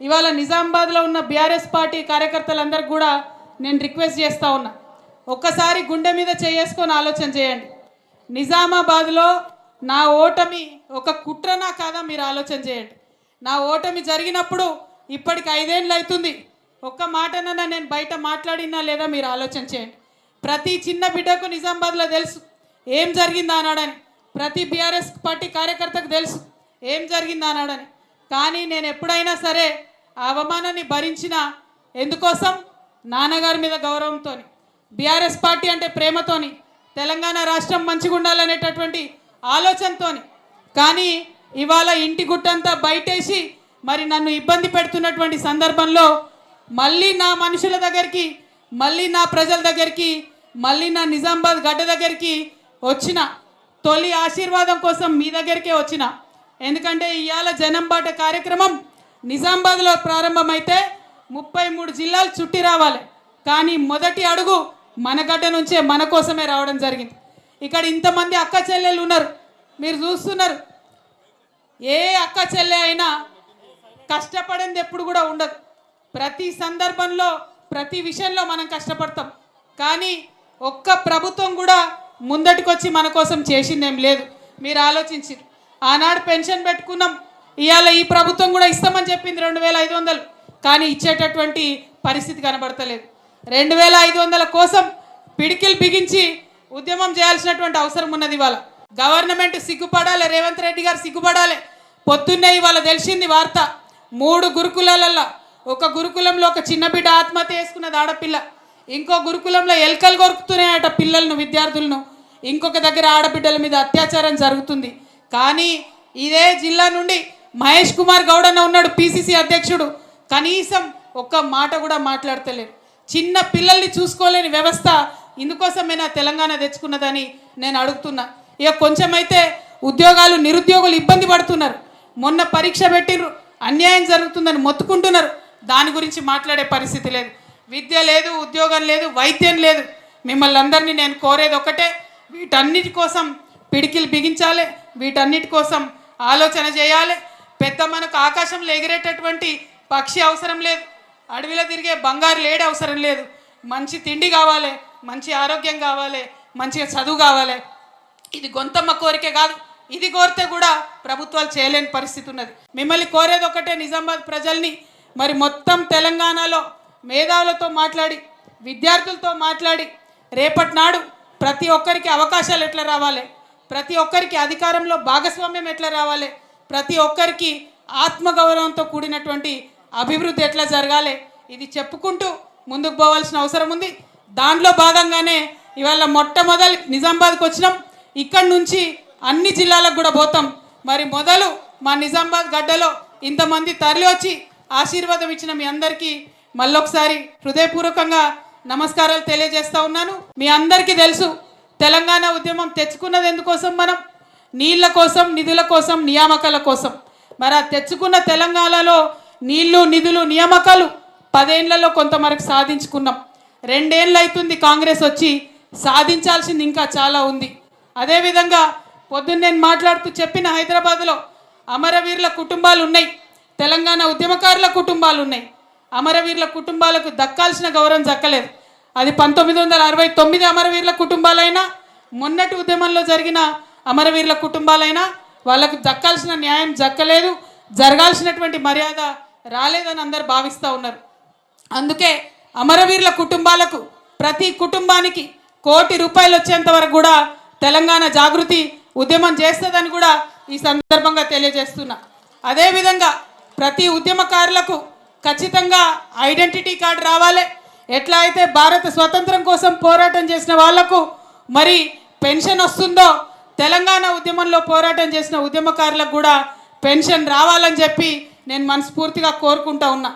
ఇవాళ నిజామాబాద్లో ఉన్న బీఆర్ఎస్ పార్టీ కార్యకర్తలందరికీ కూడా నేను రిక్వెస్ట్ చేస్తూ ఉన్నా. ఒక్కసారి గుండె మీద చేసుకొని ఆలోచన చేయండి. నిజామాబాద్లో నా ఓటమి ఒక కుట్రనా కాదా మీరు ఆలోచన చేయండి. నా ఓటమి జరిగినప్పుడు ఇప్పటికి ఐదేళ్ళు అవుతుంది. ఒక్క మాటనన్నా నేను బయట మాట్లాడినా లేదా మీరు ఆలోచన చేయండి. ప్రతి చిన్న బిడ్డకు నిజామాబాద్లో తెలుసు ఏం జరిగిందా అన్నాడని ప్రతి బీఆర్ఎస్ పార్టీ కార్యకర్తకు తెలుసు ఏం జరిగిందా అన్నాడని కానీ నేను ఎప్పుడైనా సరే ఆ అవమానాన్ని భరించిన ఎందుకోసం? నాన్నగారి మీద గౌరవంతో బీఆర్ఎస్ పార్టీ అంటే ప్రేమతోని తెలంగాణ రాష్ట్రం మంచిగా ఉండాలనేటటువంటి ఆలోచనతోని. కానీ ఇవాళ ఇంటి గుట్టంతా బయటేసి మరి నన్ను ఇబ్బంది పెడుతున్నటువంటి సందర్భంలో మళ్ళీ నా మనుషుల దగ్గరికి మళ్ళీ నా ప్రజల దగ్గరికి మళ్ళీ నా నిజామాబాద్ గడ్డ దగ్గరికి వచ్చిన తొలి ఆశీర్వాదం కోసం మీ దగ్గరికే వచ్చిన. ఎందుకంటే ఇవాళ జనం బాట కార్యక్రమం నిజామాబాద్లో ప్రారంభమైతే ముప్పై మూడు జిల్లాలు చుట్టి రావాలి. కానీ మొదటి అడుగు మన గడ్డ నుంచే మన కోసమే రావడం జరిగింది. ఇక్కడ ఇంతమంది అక్క చెల్లెలు ఉన్నారు. మీరు చూస్తున్నారు. ఏ అక్క చెల్లె అయినా కష్టపడింది ఎప్పుడు కూడా ఉండదు. ప్రతి సందర్భంలో ప్రతి విషయంలో మనం కష్టపడతాం. కానీ ఒక్క ప్రభుత్వం కూడా ముందటికొచ్చి మన కోసం చేసిందేం లేదు. మీరు ఆలోచించి ఆనాడు పెన్షన్ పెట్టుకున్నాం. ఇవాళ ఈ ప్రభుత్వం కూడా ఇస్తామని చెప్పింది రెండు వేల ఐదు వందలు. కానీ ఇచ్చేటటువంటి పరిస్థితి కనబడతలేదు. రెండు వేల ఐదు వందల కోసం పిడికిలు బిగించి ఉద్యమం చేయాల్సినటువంటి అవసరం ఉన్నది ఇవాళ. గవర్నమెంట్ సిగ్గుపడాలి రేవంత్ రెడ్డి గారు సిగ్గుపడాలి. పొద్దున్నే ఇవాళ తెలిసింది వార్త. మూడు గురుకులాలల్లో. ఒక గురుకులంలో ఒక చిన్న బిడ్డ ఆత్మహత్య చేసుకున్నది ఆడపిల్ల. ఇంకో గురుకులంలో ఎలకలు కొరుకుతున్నాయట పిల్లలను విద్యార్థులను. ఇంకొక దగ్గర ఆడబిడ్డల మీద అత్యాచారం జరుగుతుంది. కానీ ఇదే జిల్లా నుండి మహేష్ కుమార్ గౌడ్ అన్న ఉన్నాడు పిసిసి అధ్యక్షుడు. కనీసం ఒక్క మాట కూడా మాట్లాడతలేరు చిన్న పిల్లల్ని చూసుకోలేని వ్యవస్థ ఇందుకోసమేనా తెలంగాణ తెచ్చుకున్నదని నేను అడుగుతున్నా. ఇక కొంచెమైతే ఉద్యోగాలు నిరుద్యోగులు ఇబ్బంది పడుతున్నారు. మొన్న పరీక్ష పెట్టిర్రు అన్యాయం జరుగుతుందని మొత్తుకుంటున్నారు. దాని గురించి మాట్లాడే పరిస్థితి లేదు. విద్య లేదు ఉద్యోగం లేదు వైద్యం లేదు. మిమ్మల్ని అందరినీ నేను కోరేది ఒకటే వీటన్నిటి కోసం పిడికిలు బిగించాలి వీటన్నిటి కోసం ఆలోచన చేయాలి పెద్ద మనకు ఆకాశంలో ఎగిరేటటువంటి పక్షి అవసరం లేదు. అడవిలో తిరిగే బంగారు లేడి అవసరం లేదు. మంచి తిండి కావాలి మంచి ఆరోగ్యం కావాలి మంచిగా చదువు కావాలి. ఇది గొంతమ్మ కోరిక కాదు. ఇది కోరితే కూడా ప్రభుత్వాలు చేయలేని పరిస్థితి ఉన్నది. మిమ్మల్ని కోరేది ఒకటే నిజామాబాద్ ప్రజల్ని మరి మొత్తం తెలంగాణలో మేధావులతో మాట్లాడి విద్యార్థులతో మాట్లాడి రేపటి నాడు ప్రతి ఒక్కరికి అవకాశాలు ఎట్లా రావాలి? ప్రతి ఒక్కరికి అధికారంలో భాగస్వామ్యం ఎట్లా రావాలి? ప్రతి ఒక్కరికి ఆత్మగౌరవంతో కూడినటువంటి అభివృద్ధి ఎట్లా జరగాలి ఇది చెప్పుకుంటూ ముందుకు పోవాల్సిన అవసరం ఉంది. దాంట్లో భాగంగానే ఇవాళ మొట్టమొదలు నిజామాబాద్కి వచ్చినాం. ఇక్కడి నుంచి అన్ని జిల్లాలకు కూడా పోతాం. మరి మొదలు మా నిజామాబాద్ గడ్డలో ఇంతమంది తరలి వచ్చి ఆశీర్వాదం ఇచ్చిన మీ అందరికీ మళ్ళొకసారి హృదయపూర్వకంగా నమస్కారాలు తెలియజేస్తా ఉన్నాను. మీ అందరికీ తెలుసు తెలంగాణ ఉద్యమం తెచ్చుకున్నది ఎందుకోసం మనం? నీళ్ళ కోసం నిధుల కోసం నియామకాల కోసం. మరి ఆ తెచ్చుకున్న తెలంగాణలో నీళ్ళు నిధులు నియామకాలు పదేళ్ళలో కొంతమరకు సాధించుకున్నాం. రెండేళ్ళు అవుతుంది కాంగ్రెస్ వచ్చి సాధించాల్సింది ఇంకా చాలా ఉంది. అదేవిధంగా పొద్దున్న నేను మాట్లాడుతూ చెప్పిన హైదరాబాద్లో అమరవీరుల కుటుంబాలు ఉన్నాయి తెలంగాణ ఉద్యమకారుల కుటుంబాలు ఉన్నాయి అమరవీరుల కుటుంబాలకు దక్కాల్సిన గౌరవం దక్కలేదు. అది పంతొమ్మిది వందల అరవై తొమ్మిది అమరవీరుల కుటుంబాలైనా మొన్నటి ఉద్యమంలో జరిగిన అమరవీరుల కుటుంబాలైనా వాళ్ళకు దక్కాల్సిన న్యాయం దక్కలేదు జరగాల్సినటువంటి మర్యాద రాలేదని అందరు భావిస్తూ ఉన్నారు. అందుకే అమరవీరుల కుటుంబాలకు ప్రతి కుటుంబానికి కోటి రూపాయలు వచ్చేంత వరకు కూడా తెలంగాణ జాగృతి ఉద్యమం చేస్తుందని కూడా ఈ సందర్భంగా తెలియజేస్తున్నా. అదేవిధంగా ప్రతి ఉద్యమకారులకు ఖచ్చితంగా ఐడెంటిటీ కార్డు రావాలి. ఎట్లా అయితే భారత స్వతంత్రం కోసం పోరాటం చేసిన వాళ్ళకు మరి పెన్షన్ వస్తుందో తెలంగాణ ఉద్యమంలో పోరాటం చేసిన ఉద్యమకారులకు కూడా పెన్షన్ రావాలని చెప్పి నేను మనస్ఫూర్తిగా కోరుకుంటా ఉన్నా.